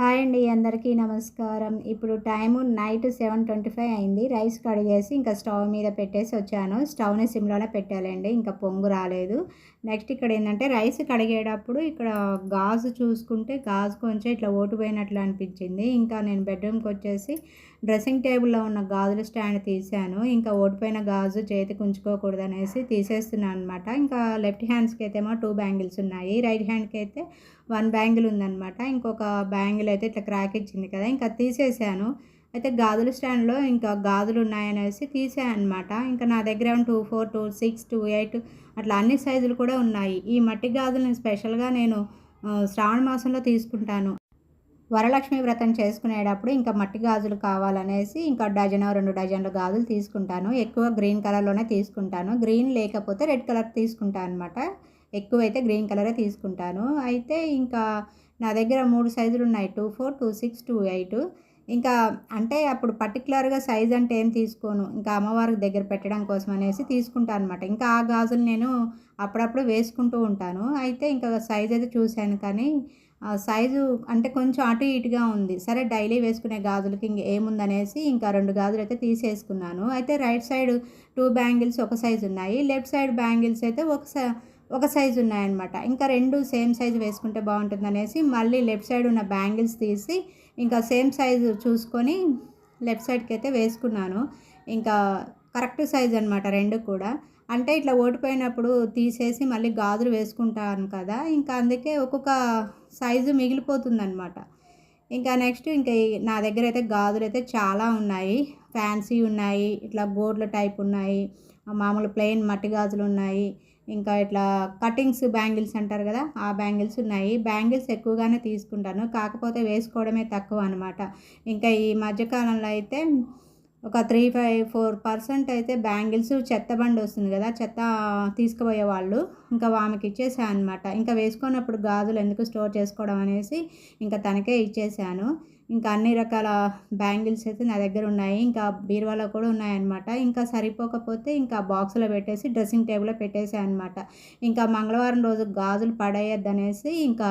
Hi అండి అందరికీ నమస్కారం. ఇప్పుడు time night seven twenty five అయింది. రైస్ కడిగేసి ఇంకా స్టవ్ మీద పెట్టేసి వచ్చాను. స్టవ్ని సిమ్లోనే పెట్టాలండి ఇంకా పొంగు రాలేదు. నెక్స్ట్ ఇక్కడ ఏంటంటే రైస్ కడిగేటప్పుడు ఇక్కడ గాజు చూసుకుంటే గాజు కొంచెం ఇట్లా ఓటుపోయినట్లు అనిపించింది. ఇంకా నేను బెడ్రూమ్కి వచ్చేసి డ్రెస్సింగ్ టేబుల్లో ఉన్న గాజుల స్టాండ్ తీసాను ఇంకా ఓడిపోయిన గాజు చేతికి ఉంచుకోకూడదు అనేసి తీసేస్తున్నాను అనమాట ఇంకా లెఫ్ట్ హ్యాండ్స్కి అయితేమో టూ బ్యాంగిల్స్ ఉన్నాయి. రైట్ హ్యాండ్కి అయితే వన్ బ్యాంగిల్ ఉందన్నమాట. ఇంకొక బ్యాంగిల్ అయితే ఇట్లా క్రాక్ ఇచ్చింది కదా ఇంకా తీసేసాను. అయితే గాజుల స్టాండ్లో ఇంకా గాజులు ఉన్నాయనేసి తీసాను అనమాట ఇంకా నా దగ్గర two four two six two eight అట్లా అన్ని సైజులు కూడా ఉన్నాయి. ఈ మట్టి గాజులను స్పెషల్గా నేను శ్రావణ మాసంలో తీసుకుంటాను. వరలక్ష్మి వ్రతం చేసుకునేటప్పుడు ఇంకా మట్టి గాజులు కావాలనేసి ఇంకా డజన్ రెండు డజన్లు గాజులు తీసుకుంటాను. ఎక్కువ గ్రీన్ కలర్లోనే తీసుకుంటాను. గ్రీన్ లేకపోతే రెడ్ కలర్ తీసుకుంటాను అనమాట ఎక్కువైతే గ్రీన్ కలరే తీసుకుంటాను. అయితే ఇంకా నా దగ్గర మూడు సైజులు ఉన్నాయి. Two four two six two eight. ఇంకా అంటే అప్పుడు పర్టికులర్గా సైజ్ అంటే ఏం తీసుకోను. ఇంకా అమ్మవారికి దగ్గర పెట్టడం కోసం అనేసి తీసుకుంటాను అనమాట ఇంకా ఆ గాజులు నేను అప్పుడప్పుడు వేసుకుంటూ ఉంటాను. అయితే ఇంకా సైజ్ అయితే చూశాను కానీ సైజు అంటే కొంచెం అటు ఇటుగా ఉంది. సరే డైలీ వేసుకునే గాజులకి ఇంక ఏముందనేసి ఇంకా రెండు గాజులు అయితే తీసేసుకున్నాను. అయితే రైట్ సైడ్ టూ బ్యాంగిల్స్ ఒక సైజు ఉన్నాయి. లెఫ్ట్ సైడ్ బ్యాంగిల్స్ అయితే ఒక సై- ఒక సైజు ఉన్నాయన్నమాట. ఇంకా రెండు సేమ్ సైజు వేసుకుంటే బాగుంటుందనేసి మళ్ళీ లెఫ్ట్ సైడ్ ఉన్న బ్యాంగిల్స్ తీసి ఇంకా సేమ్ సైజు చూసుకొని లెఫ్ట్ సైడ్కి అయితే వేసుకున్నాను. ఇంకా కరెక్ట్ సైజ్ అనమాట రెండు కూడా. అంటే ఇట్లా ఓడిపోయినప్పుడు తీసేసి మళ్ళీ గాజులు వేసుకుంటాను కదా. ఇంకా అందుకే ఒక్కొక్క సైజు మిగిలిపోతుందనమాట ఇంకా నెక్స్ట్ ఇంకా నా దగ్గర అయితే గాజులు అయితే చాలా ఉన్నాయి. ఫ్యాన్సీ ఉన్నాయి ఇట్లా గోడ్ల టైప్ ఉన్నాయి మామూలు ప్లెయిన్ మట్టి గాజులు ఉన్నాయి. ఇంకా ఇట్లా కటింగ్స్ బ్యాంగిల్స్ అంటారు కదా ఆ బ్యాంగిల్స్ ఉన్నాయి. బ్యాంగిల్స్ ఎక్కువగానే తీసుకుంటాను కాకపోతే వేసుకోవడమే తక్కువ అనమాట ఇంకా ఈ మధ్యకాలంలో అయితే ఒక త్రీ ఫైవ్ ఫోర్ పర్సెంట్ అయితే బ్యాంగిల్స్ చెత్త బండి వస్తుంది కదా చెత్త తీసుకుపోయే వాళ్ళు ఇంకా ఆమెకి ఇచ్చేసాను అనమాట ఇంకా వేసుకున్నప్పుడు గాజులు ఎందుకు స్టోర్ చేసుకోవడం అనేసి ఇంకా తనకే ఇచ్చేసాను. ఇంకా అన్ని రకాల బ్యాంగిల్స్ అయితే నా దగ్గర ఉన్నాయి ఇంకా బీరువాలో కూడా ఉన్నాయన్నమాట ఇంకా సరిపోకపోతే ఇంకా బాక్స్లో పెట్టేసి డ్రెస్సింగ్ టేబుల్లో పెట్టేసాను అనమాట ఇంకా మంగళవారం రోజు గాజులు పడేయద్దనేసి ఇంకా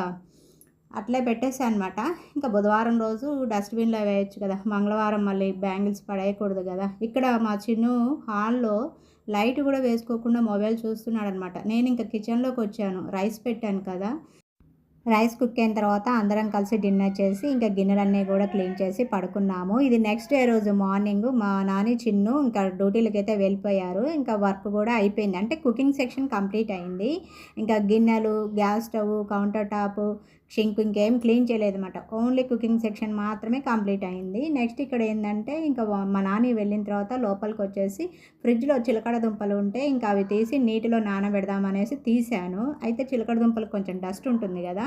అట్లే పెట్టేసా అనమాట ఇంకా బుధవారం రోజు డస్ట్బిన్లో వేయచ్చు కదా. మంగళవారం మళ్ళీ బ్యాంగిల్స్ పడేయకూడదు కదా. ఇక్కడ మా చిన్ను హాల్లో లైట్ కూడా వేసుకోకుండా మొబైల్ చూస్తున్నాడు అనమాట నేను ఇంకా కిచెన్లోకి వచ్చాను. రైస్ పెట్టాను కదా. రైస్ కుక్ అయిన తర్వాత అందరం కలిసి డిన్నర్ చేసి ఇంకా గిన్నెలన్నీ కూడా క్లీన్ చేసి పడుకున్నాము. ఇది నెక్స్ట్ డే రోజు మార్నింగ్. మా నాని చిన్ను ఇంకా డ్యూటీలకి అయితే వెళ్ళిపోయారు. ఇంకా వర్క్ కూడా అయిపోయింది. అంటే కుకింగ్ సెక్షన్ కంప్లీట్ అయింది. ఇంకా గిన్నెలు gas stove counter top sink ఇంకేం క్లీన్ చేయలేదన్నమాట. ఓన్లీ కుకింగ్ సెక్షన్ మాత్రమే కంప్లీట్ అయింది. నెక్స్ట్ ఇక్కడ ఏంటంటే ఇంకా మా నాని వెళ్ళిన తర్వాత లోపలికి వచ్చేసి ఫ్రిడ్జ్లో చిలకడ దుంపలు ఉంటే ఇంకా అవి తీసి నీటిలో నానబెడదామనేసి తీశాను అయితే చిలకడ దుంపలు కొంచెం డస్ట్ ఉంటుంది కదా.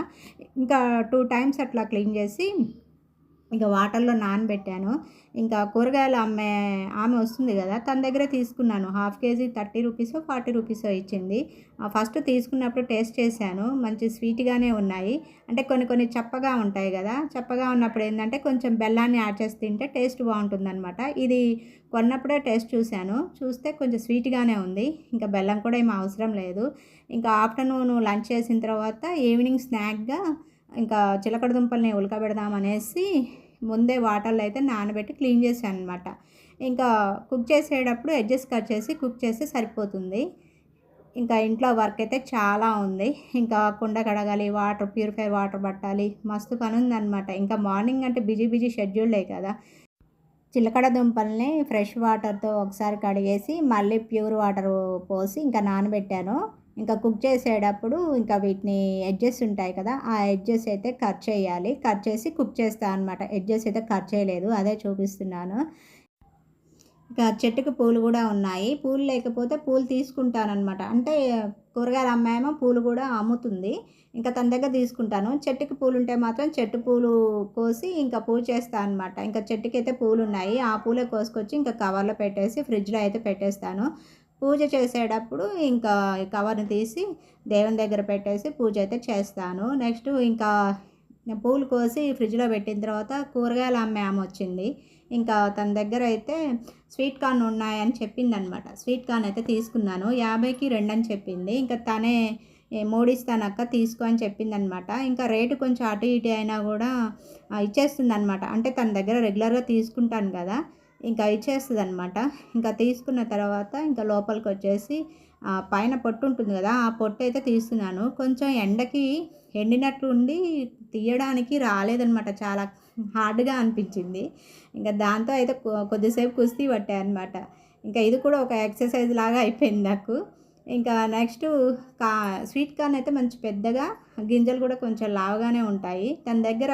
ఇంకా టూ టైమ్స్ అట్లా క్లీన్ చేసి ఇంకా వాటర్లో నానబెట్టాను. ఇంకా కూరగాయలు అమ్మే ఆమె వస్తుంది కదా తన దగ్గరే తీసుకున్నాను. Half KG thirty rupees forty rupees ఇచ్చింది. ఫస్ట్ తీసుకున్నప్పుడు టేస్ట్ చేశాను. మంచి స్వీట్గానే ఉన్నాయి. అంటే కొన్ని కొన్ని చప్పగా ఉంటాయి కదా చప్పగా ఉన్నప్పుడు ఏంటంటే కొంచెం బెల్లాన్ని యాడ్ చేసి తింటే టేస్ట్ బాగుంటుందన్నమాట. ఇది కొన్నప్పుడే టేస్ట్ చూశాను. చూస్తే కొంచెం స్వీట్గానే ఉంది. ఇంకా బెల్లం కూడా ఏం అవసరం లేదు. ఇంకా ఆఫ్టర్నూన్ లంచ్ చేసిన తర్వాత ఈవినింగ్ స్నాక్గా ఇంకా చిలకడ దుంపల్ని ఉడకబెడదాం అనేసి ముందే వాటర్లో అయితే నానబెట్టి క్లీన్ చేశాను అనమాట ఇంకా కుక్ చేసేటప్పుడు ఎడ్జెస్ కట్ చేసి కుక్ చేస్తే సరిపోతుంది. ఇంకా ఇంట్లో వర్క్ అయితే చాలా ఉంది. ఇంకా కుండ కడగాలి వాటర్ ప్యూరిఫైర్ వాటర్ పట్టాలి మస్తు పని ఉందన్నమాట. ఇంకా మార్నింగ్ అంటే బిజీ బిజీ షెడ్యూలే కదా. చిలకడ దుంపల్ని ఫ్రెష్ వాటర్తో ఒకసారి కడిగేసి మళ్ళీ ప్యూర్ వాటర్ పోసి ఇంకా నానబెట్టాను. ఇంకా కుక్ చేసేటప్పుడు ఇంకా వీటిని ఎడ్జెస్ ఉంటాయి కదా ఆ ఎడ్జెస్ అయితే కట్ చేయాలి. కట్ చేసి కుక్ చేస్తాను అనమాట ఎడ్జెస్ అయితే కట్ చేయలేదు అదే చూపిస్తున్నాను. ఇంకా చెట్టుకు పూలు కూడా ఉన్నాయి. పూలు లేకపోతే పూలు తీసుకుంటానమాట అంటే కూరగాయల అమ్మాయేమో పూలు కూడా అమ్ముతుంది. ఇంకా తన దగ్గర తీసుకుంటాను. చెట్టుకి పూలు ఉంటే మాత్రం చెట్టు పూలు కోసి ఇంకా పూజ చేస్తాను అనమాట ఇంకా చెట్టుకి అయితే పూలు ఉన్నాయి. ఆ పూలే కోసుకొచ్చి ఇంకా కవర్లో పెట్టేసి ఫ్రిడ్జ్లో అయితే పెట్టేస్తాను. పూజ చేసేటప్పుడు ఇంకా కవర్ని తీసి దేవుని దగ్గర పెట్టేసి పూజ అయితే చేస్తాను. నెక్స్ట్ ఇంకా పూలు కోసి ఫ్రిడ్జ్లో పెట్టిన తర్వాత కూరగాయలు అమ్మే ఆమె వచ్చింది. ఇంకా తన దగ్గర అయితే స్వీట్ కార్న్ ఉన్నాయని చెప్పింది అనమాట స్వీట్ కార్న్ అయితే తీసుకున్నాను. యాభైకి రెండు అని చెప్పింది. ఇంకా తనే మూడిస్తానక్క తీసుకో అని చెప్పిందనమాట. ఇంకా రేటు కొంచెం అటు ఇటు అయినా కూడా ఇచ్చేస్తుంది అనమాట అంటే తన దగ్గర రెగ్యులర్గా తీసుకుంటాను కదా. ఇంకా ఇచ్చేస్తుంది అనమాట ఇంకా తీసుకున్న తర్వాత ఇంకా లోపలికి వచ్చేసి పైన పొట్టు ఉంటుంది కదా ఆ పొట్టు అయితే తీస్తున్నాను. కొంచెం ఎండకి ఎండినట్లు ఉండి తీయడానికి రాలేదనమాట చాలా హార్డ్గా అనిపించింది. ఇంకా దాంతో అయితే కొద్దిసేపు కుస్తీ పట్టాయి అనమాట ఇంకా ఇది కూడా ఒక ఎక్సర్సైజ్ లాగా అయిపోయింది నాకు. ఇంకా నెక్స్ట్ కా స్వీట్ కార్న్ అయితే మంచి పెద్దగా గింజలు కూడా కొంచెం లావుగానే ఉంటాయి. దాని దగ్గర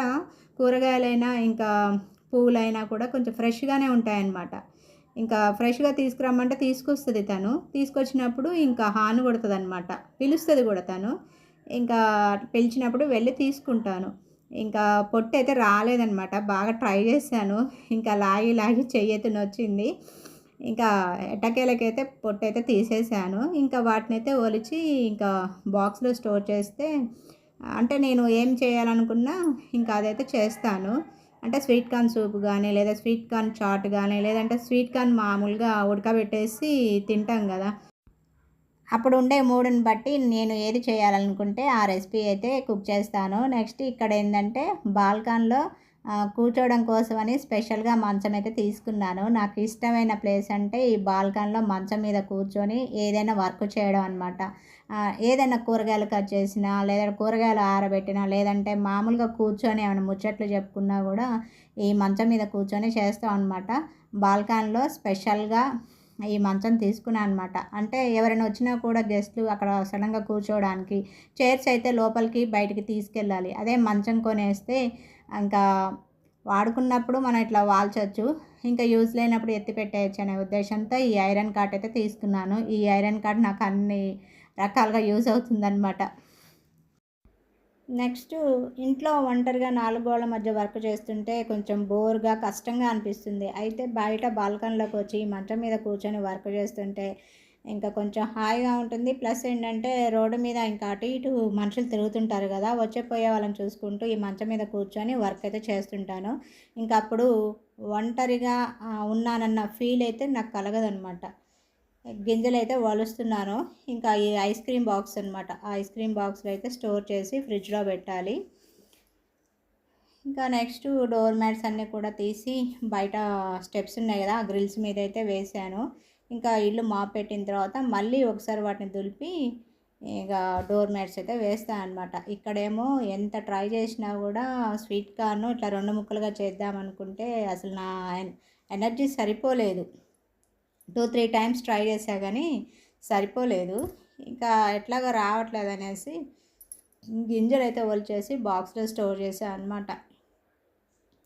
కూరగాయలైనా ఇంకా పువ్వులైనా కూడా కొంచెం ఫ్రెష్గానే ఉంటాయన్నమాట. ఇంకా ఫ్రెష్గా తీసుకురమ్మంటే తీసుకొస్తుంది తను. తీసుకొచ్చినప్పుడు ఇంకా హాను కొడుతుంది అనమాట పిలుస్తుంది కూడా తను. ఇంకా పిలిచినప్పుడు వెళ్ళి తీసుకుంటాను. ఇంకా పొట్టు అయితే రాలేదనమాట బాగా ట్రై చేశాను. ఇంకా లాగి లాగి చెయ్యెత్తున వచ్చింది ఇంకా ఎట్టకేలకైతే పొట్టు అయితే తీసేసాను. ఇంకా వాటిని అయితే ఒలిచి ఇంకా బాక్స్లో స్టోర్ చేస్తే అంటే నేను ఏం చేయాలనుకున్నా ఇంకా అదైతే చేస్తాను. అంటే స్వీట్ కార్న్ సూప్ కానీ లేదా స్వీట్ కార్న్ చాట్ కానీ లేదంటే స్వీట్ కార్న్ మామూలుగా ఉడకబెట్టేసి తింటాం కదా. అప్పుడు ఉండే మూడుని బట్టి నేను ఏది చేయాలనుకుంటే ఆ రెసిపీ అయితే కుక్ చేస్తాను. నెక్స్ట్ ఇక్కడ ఏంటంటే బాల్కాన్లో కూర్చోవడం కోసం కోసమని స్పెషల్గా మంచం అయితే తీసుకున్నాను. నాకు ఇష్టమైన ప్లేస్ అంటే ఈ బాల్కాన్లో మంచం మీద కూర్చొని ఏదైనా వర్క్ చేయడం అనమాట ఏదైనా కూరగాయలు కట్ చేసినా లేదా కూరగాయలు ఆరబెట్టినా లేదంటే మామూలుగా కూర్చొని ఏమైనా ముచ్చట్లు చెప్పుకున్నా కూడా ఈ మంచం మీద కూర్చొని చేస్తాం అనమాట బాల్కాన్లో స్పెషల్గా ఈ మంచం తీసుకున్నాను అనమాట అంటే ఎవరైనా వచ్చినా కూడా గెస్ట్లు అక్కడ సడన్గా కూర్చోవడానికి చైర్స్ అయితే లోపలికి బయటికి తీసుకెళ్ళాలి. అదే మంచం కొనేస్తే ఇంకా వాడుకున్నప్పుడు మనం ఇట్లా వాల్చొచ్చు. ఇంకా యూజ్ లేనప్పుడు ఎత్తి పెట్టేయచ్చు అనే ఉద్దేశంతో ఈ ఐరన్ కార్ట్ అయితే తీసుకున్నాను. ఈ ఐరన్ కార్ట్ నాకు అన్ని రకాలుగా యూజ్ అవుతుందన్నమాట. నెక్స్ట్ ఇంట్లో ఒంటరిగా నాలుగోళ్ళ మధ్య వర్క్ చేస్తుంటే కొంచెం బోర్గా కష్టంగా అనిపిస్తుంది. అయితే బయట బాల్కనీలోకి వచ్చి మంచం మీద కూర్చొని వర్క్ చేస్తుంటే ఇంకా కొంచెం హాయిగా ఉంటుంది. ప్లస్ ఏంటంటే రోడ్డు మీద ఇంకా అటు ఇటు మనుషులు తిరుగుతుంటారు కదా వచ్చే పోయే వాళ్ళని చూసుకుంటూ ఈ మంచం మీద కూర్చొని వర్క్ అయితే చేస్తుంటాను. ఇంకా అప్పుడు ఒంటరిగా ఉన్నానన్న ఫీల్ అయితే నాకు కలగదనమాట గింజలు అయితే వలుస్తున్నాను. ఇంకా ఈ ఐస్ క్రీమ్ బాక్స్ అనమాట ఐస్ క్రీమ్ బాక్స్లో అయితే స్టోర్ చేసి ఫ్రిడ్జ్లో పెట్టాలి. ఇంకా నెక్స్ట్ డోర్ మ్యాట్స్ అన్నీ కూడా తీసి బయట స్టెప్స్ ఉన్నాయి కదా ఆ గ్రిల్స్ మీద అయితే వేసాను. ఇంకా ఇల్లు మాప్ పెట్టిన తర్వాత మళ్ళీ ఒకసారి వాటిని దులిపి ఇక డోర్ మ్యాట్స్ అయితే వేస్తాను అనమాట ఇక్కడేమో ఎంత ట్రై చేసినా కూడా స్వీట్ కార్న్ ఇట్లా రెండు ముక్కలుగా చేద్దాం అనుకుంటే అసలు నా ఎనర్జీ సరిపోలేదు. టూ త్రీ టైమ్స్ ట్రై చేశా కానీ సరిపోలేదు. ఇంకా ఎట్లాగో రావట్లేదు అనేసి గింజలు అయితే ఒలిచేసి బాక్స్లో స్టోర్ చేసా అనమాట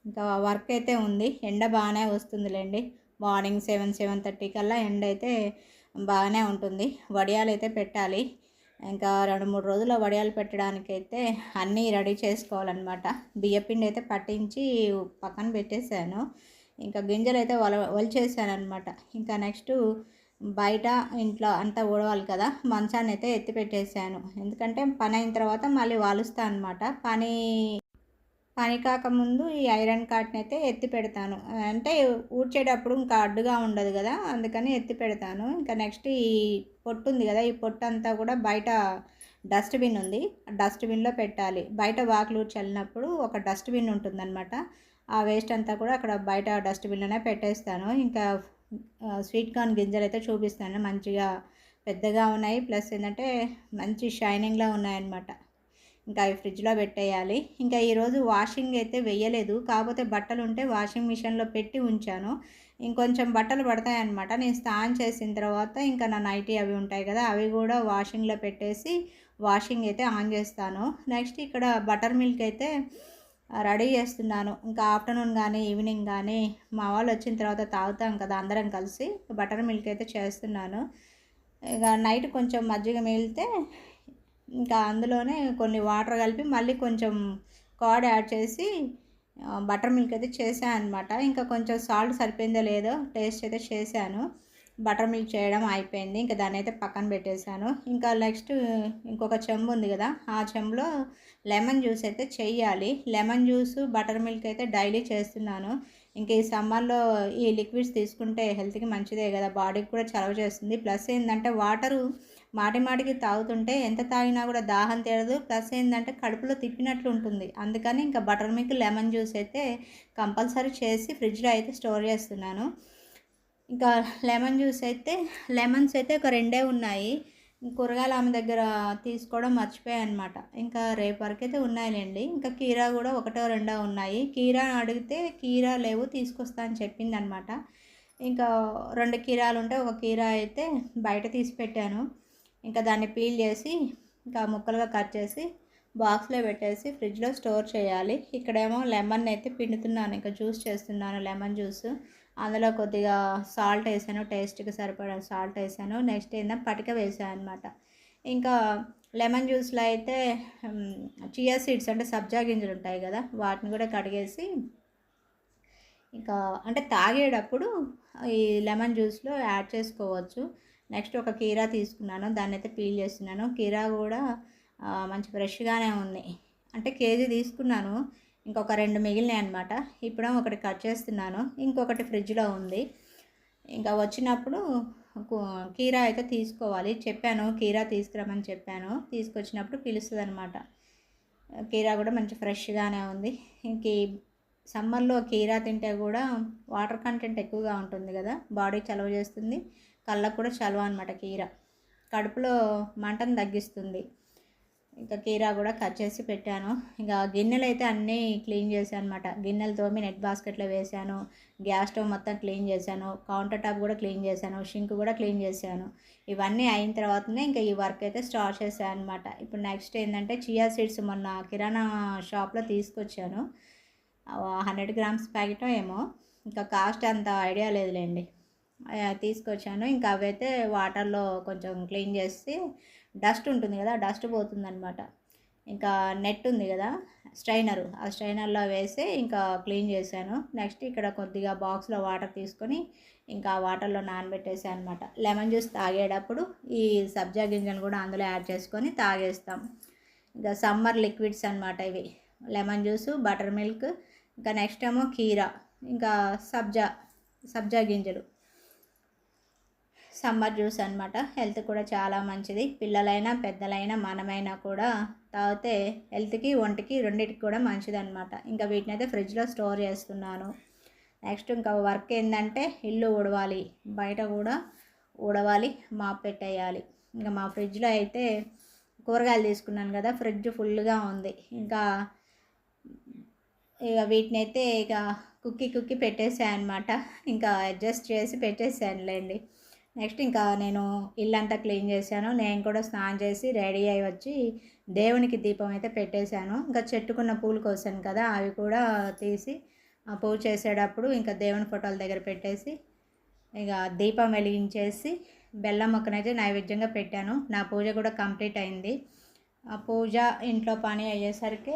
ఇంకా వర్క్ అయితే ఉంది. ఎండ బాగానే వస్తుందిలేండి. మార్నింగ్ సెవెన్ సెవెన్ థర్టీ కల్లా ఎండ అయితే బాగానే ఉంటుంది. వడియాలు అయితే పెట్టాలి. ఇంకా రెండు మూడు రోజుల వడియాలు పెట్టడానికి అయితే అన్నీ రెడీ చేసుకోవాలన్నమాట. బియ్యపిండి అయితే పట్టించి పక్కన పెట్టేశాను. ఇంకా గింజలు అయితే వల వలిచేసాను అనమాట ఇంకా నెక్స్ట్ బయట ఇంట్లో అంతా ఊడవాలి కదా మంచాన్ని అయితే ఎత్తి పెట్టేశాను ఎందుకంటే పని అయిన తర్వాత మళ్ళీ వాలుస్తాను అనమాట పని పని కాకముందు ఈ ఐరన్ కాట్ని అయితే ఎత్తి పెడతాను. అంటే ఊడ్చేటప్పుడు ఇంకా అడ్డుగా ఉండదు కదా అందుకని ఎత్తి పెడతాను. ఇంకా నెక్స్ట్ ఈ పొట్టు ఉంది కదా ఈ పొట్టు అంతా కూడా బయట డస్ట్బిన్ ఉంది. ఆ డస్ట్బిన్లో పెట్టాలి. బయట వాకిలు చల్లినప్పుడు ఒక డస్ట్బిన్ ఉంటుందన్నమాట. ఆ వేస్ట్ అంతా కూడా అక్కడ బయట డస్ట్బిన్లోనే పెట్టేస్తాను. ఇంకా స్వీట్ కార్న్ గింజలు అయితే చూపిస్తాను. మంచిగా పెద్దగా ఉన్నాయి. ప్లస్ ఏంటంటే మంచి షైనింగ్లో ఉన్నాయన్నమాట. ఇంకా అవి ఫ్రిడ్జ్లో పెట్టేయాలి. ఇంకా ఈరోజు వాషింగ్ అయితే వేయలేదు. కాకపోతే బట్టలు ఉంటే వాషింగ్ మిషన్లో పెట్టి ఉంచాను. ఇంకొంచెం బట్టలు పడతాయన్నమాట. నేను స్నాన్ చేసిన తర్వాత ఇంకా నా నైటీ అవి ఉంటాయి కదా అవి కూడా వాషింగ్లో పెట్టేసి వాషింగ్ అయితే ఆన్ చేస్తాను. నెక్స్ట్ ఇక్కడ బటర్ మిల్క్ అయితే రెడీ చేస్తున్నాను. ఇంకా ఆఫ్టర్నూన్ కానీ ఈవినింగ్ కానీ మా వాళ్ళు వచ్చిన తర్వాత తాగుతాం కదా అందరం కలిసి. బటర్ మిల్క్ అయితే చేస్తున్నాను. ఇక నైట్ కొంచెం మజ్జిగ మిగిలితే ఇంకా అందులోనే కొన్ని వాటర్ కలిపి మళ్ళీ కొంచెం కార్డ్ యాడ్ చేసి బటర్ మిల్క్ అయితే చేశాను అనమాట ఇంకా కొంచెం సాల్ట్ సరిపోయిందో లేదో టేస్ట్ అయితే చేశాను. బటర్ మిల్క్ చేయడం అయిపోయింది. ఇంకా దాన్ని అయితే పక్కన పెట్టేశాను. ఇంకా నెక్స్ట్ ఇంకొక చెంబు ఉంది కదా ఆ చెంబులో లెమన్ జ్యూస్ అయితే చెయ్యాలి లెమన్ జ్యూస్ బటర్ మిల్క్ అయితే డైలీ చేస్తున్నాను. ఇంకా ఈ సమ్మర్లో ఈ లిక్విడ్స్ తీసుకుంటే హెల్త్కి మంచిదే కదా బాడీకి కూడా చలవ చేస్తుంది. ప్లస్ ఏంటంటే వాటరు మాటి మాటికి తాగుతుంటే ఎంత తాగినా కూడా దాహం తీరదు. ప్లస్ ఏంటంటే కడుపులో తిప్పినట్లు ఉంటుంది. అందుకని ఇంకా బటర్ మిల్క్ లెమన్ జ్యూస్ అయితే కంపల్సరీ చేసి ఫ్రిడ్జ్లో అయితే స్టోర్ చేస్తున్నాను. ఇంకా లెమన్ జ్యూస్ అయితే లెమన్స్ అయితే ఒక రెండే ఉన్నాయి. కూరగాయలు ఆమె దగ్గర తీసుకోవడం మర్చిపోయాయి అనమాట ఇంకా రేపు వరకు అయితే ఉన్నాయిలేండి. ఇంకా కీరా కూడా ఒకటో రెండో ఉన్నాయి. కీరా అడిగితే కీరా లేవు తీసుకొస్తా అని చెప్పింది అనమాట ఇంకా రెండు కీరాలు ఉంటే ఒక కీరా అయితే బయట తీసి పెట్టాను. ఇంకా దాన్ని పీల్ చేసి ఇంకా ముక్కలుగా కట్ చేసి బాక్స్లో పెట్టేసి ఫ్రిడ్జ్లో స్టోర్ చేయాలి. ఇక్కడేమో లెమన్ అయితే పిండుతున్నాను. ఇంకా జ్యూస్ చేస్తున్నాను లెమన్ జ్యూస్. అందులో కొద్దిగా సాల్ట్ వేసాను టేస్ట్కి సరిపడా సాల్ట్ వేసాను. నెక్స్ట్ ఏంటంటే పటిక వేసాను అనమాట ఇంకా లెమన్ జ్యూస్లో అయితే చియా సీడ్స్ అంటే సబ్జా గింజలు ఉంటాయి కదా వాటిని కూడా కడిగేసి ఇంకా అంటే తాగేటప్పుడు ఈ లెమన్ జ్యూస్లో యాడ్ చేసుకోవచ్చు. నెక్స్ట్ ఒక కీరా తీసుకున్నాను దాన్ని అయితే పీల్ చేస్తున్నాను. కీరా కూడా మంచి ఫ్రెష్గానే ఉంది. అంటే కేజీ తీసుకున్నాను. ఇంకొక రెండు మిగిలినాయి అనమాట ఇప్పుడు ఒకటి కట్ చేస్తున్నాను. ఇంకొకటి ఫ్రిడ్జ్లో ఉంది. ఇంకా వచ్చినప్పుడు కీరా అయితే తీసుకోవాలి. చెప్పాను కీరా తీసుకురమ్మని చెప్పాను. తీసుకొచ్చినప్పుడు పిలుస్తుంది అనమాట కీరా కూడా మంచి ఫ్రెష్గానే ఉంది. ఇంక సమ్మర్లో కీరా తింటే కూడా వాటర్ కంటెంట్ ఎక్కువగా ఉంటుంది కదా. బాడీ చలవ చేస్తుంది. కళ్ళకు కూడా చలవ అనమాట కీర. కడుపులో మంటను తగ్గిస్తుంది. ఇంకా కీరా కూడా కట్ చేసి పెట్టాను. ఇంకా గిన్నెలు అయితే అన్నీ క్లీన్ చేశాను అనమాట గిన్నెలు తోమి నెట్ బాస్కెట్లో వేశాను. గ్యాస్ స్టవ్ మొత్తం క్లీన్ చేశాను. కౌంటర్ టాప్ కూడా క్లీన్ చేశాను. షింక్ కూడా క్లీన్ చేశాను. ఇవన్నీ అయిన తర్వాతనే ఇంకా ఈ వర్క్ అయితే స్టార్ట్ చేశాను అనమాట ఇప్పుడు నెక్స్ట్ ఏంటంటే చియా సీడ్స్ మొన్న కిరాణా షాప్లో తీసుకొచ్చాను. హండ్రెడ్ గ్రామ్స్ ప్యాకెట్ ఏమో. ఇంకా కాస్ట్ అంత ఐడియా లేదులేండి. తీసుకొచ్చాను. ఇంకా అవైతే వాటర్లో కొంచెం క్లీన్ చేసి డస్ట్ ఉంటుంది కదా డస్ట్ పోతుందనమాట ఇంకా నెట్ ఉంది కదా స్ట్రైనరు ఆ స్ట్రైనర్లో వేసి ఇంకా క్లీన్ చేశాను. నెక్స్ట్ ఇక్కడ కొద్దిగా బాక్స్లో వాటర్ తీసుకొని ఇంకా వాటర్లో నానబెట్టేసాను అనమాట లెమన్ జ్యూస్ తాగేటప్పుడు ఈ సబ్జా గింజలు కూడా అందులో యాడ్ చేసుకొని తాగేస్తాం. ఇంకా సమ్మర్ లిక్విడ్స్ అనమాట ఇవి. లెమన్ జ్యూస్ బటర్ మిల్క్ ఇంకా నెక్స్ట్ ఏమో కీరా ఇంకా సబ్జా సబ్జా గింజలు. సమ్మర్ జ్యూస్ అనమాట హెల్త్ కూడా చాలా మంచిది. పిల్లలైనా పెద్దలైనా మనమైనా కూడా తాగితే హెల్త్కి ఒంటికి రెండింటికి కూడా మంచిది అనమాట ఇంకా వీటిని అయితే ఫ్రిడ్జ్లో స్టోర్ చేస్తున్నాను. నెక్స్ట్ ఇంకా వర్క్ ఏంటంటే ఇల్లు ఊడవాలి. బయట కూడా ఊడవాలి. మాప్ పెట్టేయాలి. ఇంకా మా ఫ్రిడ్జ్లో అయితే కూరగాయలు తీసుకున్నాను కదా ఫ్రిడ్జ్ ఫుల్గా ఉంది. ఇంకా ఇక వీటిని అయితే ఇక కుక్కి కుక్కి పెట్టేసాయి అనమాట ఇంకా అడ్జస్ట్ చేసి పెట్టేసానులేండి నెక్స్ట్ ఇంకా నేను ఇల్లంతా క్లీన్ చేశాను. నేను కూడా స్నానం చేసి రెడీ అయ్యి వచ్చి దేవునికి దీపం అయితే పెట్టేశాను. ఇంకా చెట్టుకున్న పూలు కోసాను కదా అవి కూడా తీసి పూజ చేసేటప్పుడు ఇంకా దేవుని ఫోటోల దగ్గర పెట్టేసి ఇక దీపం వెలిగించేసి బెల్లం మొక్కనైతే నైవేద్యంగా పెట్టాను. నా పూజ కూడా కంప్లీట్ అయింది. పూజ ఇంట్లో పని అయ్యేసరికి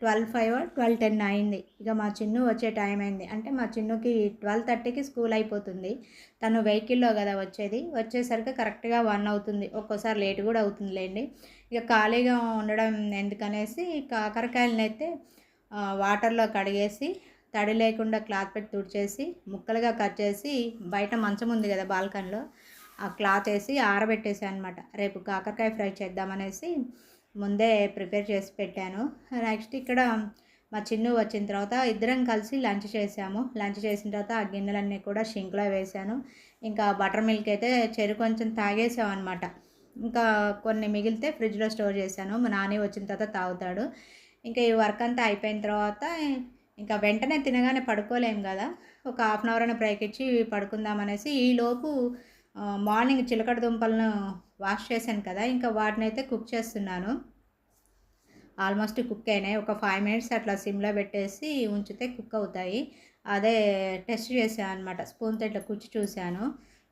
ట్వెల్వ్ ఫైవ్ ట్వెల్వ్ టెన్ అయింది. ఇక మా చిన్ను వచ్చే టైం అయింది. అంటే మా చిన్నుకి ట్వెల్వ్ థర్టీకి స్కూల్ అయిపోతుంది. తను వెహికల్లో కదా వచ్చేది. వచ్చేసరికి కరెక్ట్గా వన్ అవుతుంది. ఒక్కోసారి లేట్ కూడా అవుతుందిలేండి. ఇక ఖాళీగా ఉండడం ఎందుకనేసి కాకరకాయలను అయితే వాటర్లో కడిగేసి తడి లేకుండా క్లాత్ పెట్టి తుడిచేసి ముక్కలుగా కట్ చేసి బయట మంచం ఉంది కదా బాల్కన్లో ఆ క్లాత్ వేసి ఆరబెట్టేసాను అనమాట రేపు కాకరకాయ ఫ్రై చేద్దామనేసి ముందే ప్రిపేర్ చేసి పెట్టాను. నెక్స్ట్ ఇక్కడ మా చిన్ను వచ్చిన తర్వాత ఇద్దరం కలిసి లంచ్ చేసాము. లంచ్ చేసిన తర్వాత ఆ గిన్నెలన్నీ కూడా షింక్లో వేసాను. ఇంకా బటర్ మిల్క్ అయితే చెరు కొంచెం తాగేసాం అనమాట ఇంకా కొన్ని మిగిలితే ఫ్రిడ్జ్లో స్టోర్ చేశాను. మా నాని వచ్చిన తర్వాత తాగుతాడు. ఇంకా ఈ వర్క్ అంతా అయిపోయిన తర్వాత ఇంకా వెంటనే తినగానే పడుకోలేము కదా. ఒక హాఫ్ అన్ అవర్ అని బ్రేక్ ఇచ్చి పడుకుందామనేసి ఈలోపు మార్నింగ్ చిలకడ దుంపలను వాష్ చేశాను కదా ఇంకా వాటిని అయితే కుక్ చేస్తున్నాను. ఆల్మోస్ట్ కుక్ అయినాయి. ఒక ఫైవ్ మినిట్స్ అట్లా సిమ్లో పెట్టేసి ఉంచితే కుక్ అవుతాయి. అదే టెస్ట్ చేశాను అనమాట స్పూన్తో ఇట్లా కుచ్చి చూశాను.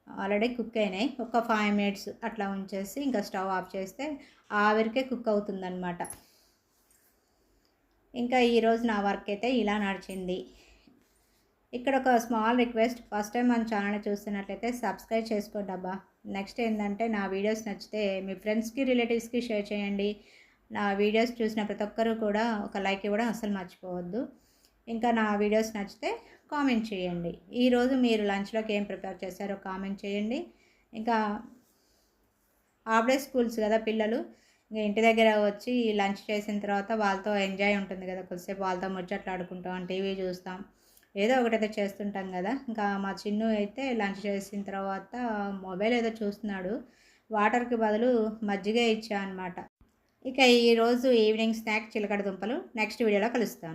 ఆల్రెడీ కుక్ అయినాయి. ఒక ఫైవ్ మినిట్స్ అట్లా ఉంచేసి ఇంకా స్టవ్ ఆఫ్ చేస్తే ఆవిరికే కుక్ అవుతుందన్నమాట. ఇంకా ఈరోజు నా వర్క్ అయితే ఇలా నడిచింది. ఇక్కడ ఒక స్మాల్ రిక్వెస్ట్ ఫస్ట్ టైం మన ఛానల్ చూస్తున్నట్లయితే సబ్స్క్రైబ్ చేసుకోండి అబ్బా. నెక్స్ట్ ఏంటంటే నా వీడియోస్ నచ్చితే మీ ఫ్రెండ్స్కి రిలేటివ్స్కి షేర్ చేయండి. నా వీడియోస్ చూసిన ప్రతి ఒక్కరూ కూడా ఒక లైక్ ఇవ్వడం అసలు మర్చిపోవద్దు. ఇంకా నా వీడియోస్ నచ్చితే కామెంట్ చేయండి. ఈరోజు మీరు లంచ్లోకి ఏం ప్రిపేర్ చేశారో కామెంట్ చేయండి. ఇంకా హాఫ్ డే స్కూల్స్ కదా పిల్లలు. ఇంకా ఇంటి దగ్గర వచ్చి లంచ్ చేసిన తర్వాత వాళ్ళతో ఎంజాయ్ ఉంటుంది కదా కొద్దిసేపు వాళ్ళతో ముచ్చట్లు ఆడుకుంటాం టీవీ చూస్తాం. ఏదో ఒకటైతే చేస్తుంటాం కదా. ఇంకా మా చిన్ను అయితే లంచ్ చేసిన తర్వాత మొబైల్ ఏదో చూస్తున్నాడు. వాటర్కి బదులు మజ్జిగ ఇచ్చా అనమాట ఇక ఈరోజు ఈవినింగ్ స్నాక్ చిలకడ దుంపలు. నెక్స్ట్ వీడియోలో కలుస్తాను